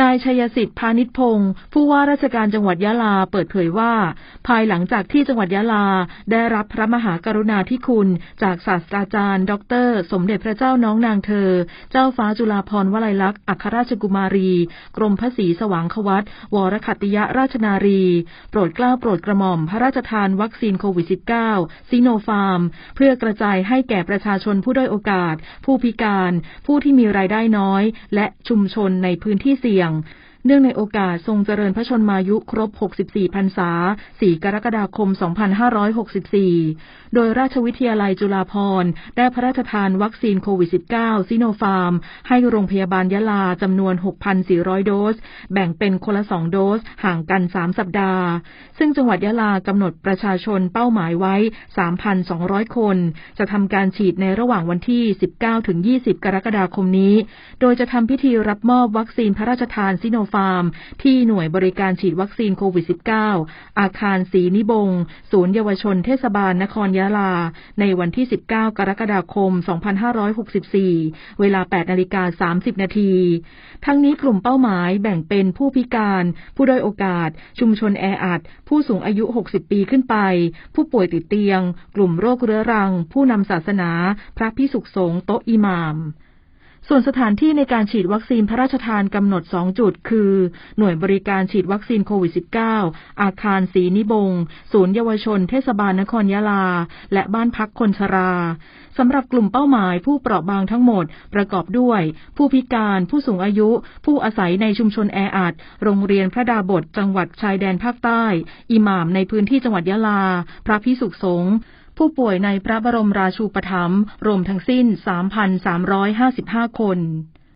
นายชัยสิทธิ์พาณิชพงศ์ผู้ว่าราชการจังหวัดยะลาเปิดเผยว่า ภายหลังจากที่จังหวัดยะลาได้รับพระมหากรุณาธิคุณจากศาสตราจารย์ ดร สมเด็จพระเจ้าน้องนางเธอ เจ้าฟ้าจุฬาภรณ์วลัยลักษณ์อัครราชกุมารี กรมพระศรีสว่างควัตวรคัติยราชนารี โปรดเกล้าโปรดกระหม่อมพระราชทานวัคซีนโควิด -19 ซิโนฟาร์ม เพื่อกระจายให้แก่ประชาชนผู้ด้อยโอกาส ผู้พิการ ผู้ที่มีรายได้น้อย และชุมชนในพื้นที่เสี่ยง像 เนื่องในโอกาสทรงเจริญพระชนมายุครบ 64 พรรษา 4 กรกฎาคม 2564 โดยราชวิทยาลัยจุฬาภรณ์ได้พระราชทานวัคซีนโควิด -19 ซิโนฟาร์ม ให้โรงพยาบาลยะลาจำนวน 6,400 โดส แบ่งเป็นคนละ 2 โดส ห่างกัน 3 สัปดาห์ ซึ่งจังหวัดยะลากำหนดประชาชนเป้าหมายไว้ 3,200 คน จะทำการฉีดในระหว่างวันที่ 19-20 กรกฎาคมนี้ โดยจะทำพิธีรับมอบวัคซีนพระราชทานซิโนฟาร์มที่หน่วยบริการฉีดวัคซีนโควิด -19 อาคารศรีนิบง ศูนย์เยาวชนเทศบาลนครยะลา ในวันที่ 19 กรกฎาคม 2564 เวลา 8นาฬิกา 30 นาที ทั้งนี้กลุ่มเป้าหมายแบ่งเป็นผู้พิการ ผู้ด้อยโอกาส ชุมชนแออัด ผู้สูงอายุ 60 ปีขึ้นไป ผู้ป่วยติดเตียง กลุ่มโรคเรื้อรัง ผู้นำศาสนา พระพิสุขสงฆ์โต๊ะอิหม่าม ส่วนสถานที่ในการฉีดวัคซีนพระราชทานกำหนด 2 จุด คือ หน่วยบริการฉีดวัคซีนโควิด -19 อาคารศรีนิบง ศูนย์เยาวชนเทศบาลนครยะลา และบ้านพักคนชราสำหรับกลุ่มเป้าหมายผู้เปราะบางทั้งหมด ประกอบด้วย ผู้พิการ ผู้สูงอายุ ผู้อาศัยในชุมชนแออัด โรงเรียนพระดาบทจังหวัดชายแดนภาคใต้ อิหม่ามในพื้นที่จังหวัดยะลา พระพิสุขสงฆ์ ผู้ป่วยในพระบรมราชูปถัมภ์รวมทั้งสิ้น 3,355 คน